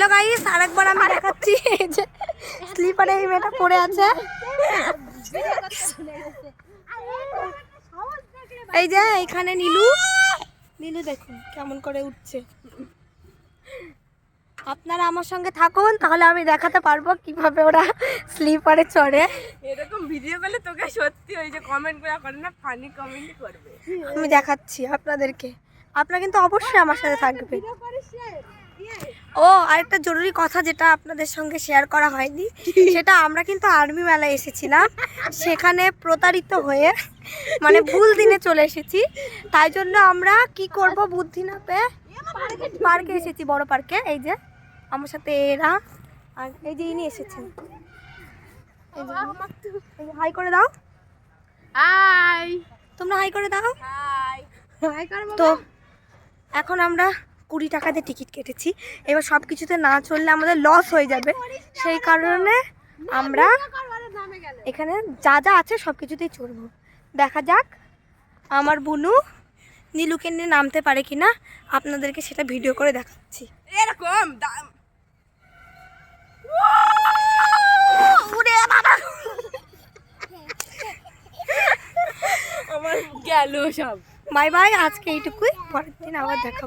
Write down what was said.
Hello guys আরেকবার আমি দেখাচ্ছি এই যে স্লিপারে এই মেয়েটা পড়ে আছে। এই যে এইখানে নীলু। নীলু দেখুন কেমন করে উঠছে। আপনারা আমার সঙ্গে থাকুন তাহলে আমি দেখাতে পারব কীভাবে ওরা স্লিপারে চড়ে। এরকম ভিডিও করলে তোকে সত্যি ওই যে কমেন্ট করে করে না ফানি কমেন্ট করবে। আমি দেখাচ্ছি আপনাদেরকে। আপনারা কিন্তু অবশ্যই আমার সাথে থাকবেন। ও আরেকটা জরুরি কথা যেটা আপনাদের সঙ্গে শেয়ার করা হয়নি সেটা আমরা কিন্তু আর্মি মেলায় এসেছিলাম। সেখানে প্রতারিত হয়ে মানে ভুল দিনে চলে এসেছি। তাই জন্য আমরা কি করব বুদ্ধি না পেয়ে পার্কে এসেছি বড় পার্কে এই যে আমার সাথে এরা আর এই যে ইনি এসেছেন। হাই করে দাও। হাই তোমরা হাই করে দাও। হাই হাই কর তো এখন আমরা কুড়ি টাকা দিয়ে টিকিট কেটেছি। এবার সব কিছুতে না চললে আমাদের লস হয়ে যাবে। সেই কারণে আমরা এখানে যা যা আছে সব কিছুতেই চড়বো দেখা যাক আমার বুনু নীলুকে নিয়ে নামতে পারে কিনা। আপনাদেরকে সেটা ভিডিও করে দেখাচ্ছি। এরকম আমার গেল সব। বাই বাই আজকে এইটুকুই। পরের দিন আবার দেখাবো।